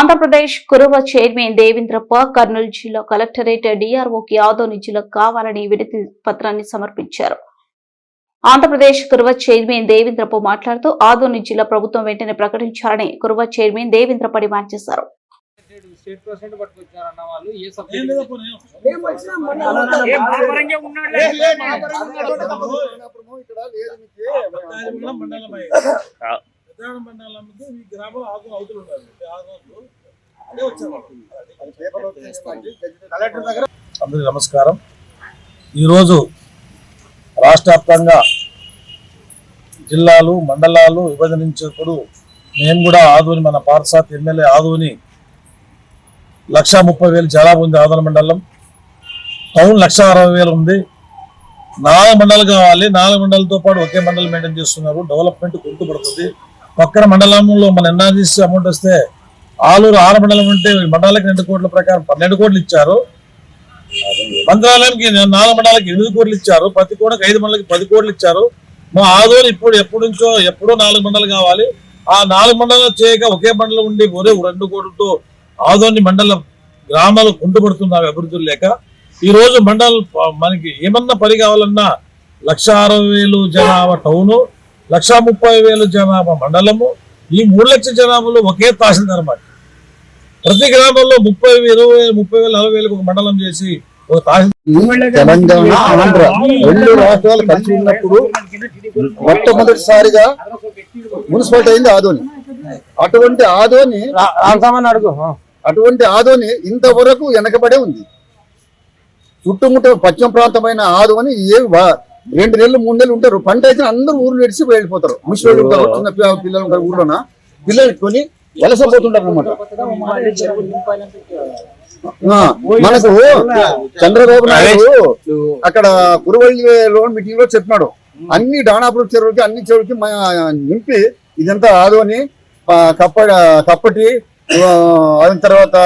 Andhra Pradesh Kuruva chairman Devendrappa Kurnool జిల్లా collectorate డిఆర్ఓకి Adoni జిల్లా కావాలని వినతి పత్రాన్ని సమర్పించారు ఆంధ్రప్రదేశ్ కురువ చైర్మన్ దేవేంద్రప్ప మాట్లాడుతూ ఆదోని జిల్లా ప్రభుత్వం వెంటనే ప్రకటించాలని కురువ చైర్మన్ దేవేంద్రప్ప డిమాండ్ చేశారు మండలం ఈ గ్రామం ఆగు అవుతులు ఉండాలి. ఆగు అందరికీ నమస్కారం. ఈరోజు రాష్ట్ర వ్యాప్తంగా జిల్లాలు మండలాలు విభజనించినప్పుడు మేము కూడా ఆదోని మన పార్సాత్ ఎమ్మెల్యే ఆదోని లక్ష ముప్పై వేలు జనాభా ఉంది ఆదోని మండలం. టౌన్ లక్ష అరవై వేలు ఉంది. నాలుగు మండలాలు కావాలి. నాలుగు మండలాలతో పాటు ఒకే మండలం మెయింటైన్ చేస్తున్నారు. డెవలప్మెంట్ గుర్తుపడుతుంది పక్కన మండలంలో మన ఎన్ఆర్జీసీ అమౌంట్ వస్తే ఆలూరు ఆరు మండలం ఉంటే ఈ మండలానికి రెండు కోట్ల ప్రకారం పన్నెండు కోట్లు ఇచ్చారు. మంత్రాలయానికి నాలుగు మండలానికి ఎనిమిది కోట్లు ఇచ్చారు. ప్రతి కోటకు ఐదు మండలకి పది కోట్లు ఇచ్చారు. మా ఆదోని ఇప్పుడు ఎప్పటి నుంచో ఎప్పుడో నాలుగు మండలు కావాలి. ఆ నాలుగు మండలాలు చేయక ఒకే మండలం ఉండి ఒరే రెండు కోట్లతో ఆదోని మండలం గ్రామాలు కుంటుపడుతున్నారు అభివృద్ధులు లేక. ఈ రోజు మండలం మనకి ఏమన్నా పని కావాలన్నా లక్ష అరవై వేలు జనాభా టౌను లక్ష ముప్పై వేలు జనాభా మండలము. ఈ మూడు లక్షల జనాభాలో ఒకే తహసీల్దార్ మాట ప్రతి గ్రామంలో ముప్పై ఇరవై ముప్పై వేలు నలభై వేలకు ఒక మండలం చేసి ఒక తెలంగాణ ఆంధ్ర రెండు రాష్ట్రాలు కలిసి ఉన్నప్పుడు మొట్టమొదటిసారిగా మున్సిపాలిటీ అయింది ఆదోని. అటువంటి ఆదోని అడుగు అటువంటి ఆదోని ఇంతవరకు వెనకబడే ఉంది. చుట్టుముట్ట పశ్చిమ ప్రాంతమైన ఆదోని ఏ రెండు నెలలు మూడు నెలలు ఉంటారు. పంట అయితే అందరూ ఊరు నడిచి వెళ్ళిపోతారు. ముసలి ఉంటారు చిన్న పిల్ల- పిల్లలు ఉంటారు ఊర్లోన? పిల్లలు పెట్టుకొని వలస పోతుంటారు అనమాట మనకు చంద్రబాబు నాయుడు అక్కడ కురువల్లిలో మీటింగ్లో చెప్పినాడు. అన్ని డానాపురం చెరువులకి అన్ని చెరువులకి నింపి ఇదంతా ఆదోని ఆ, కప్ప కప్పటి అయిన తర్వాత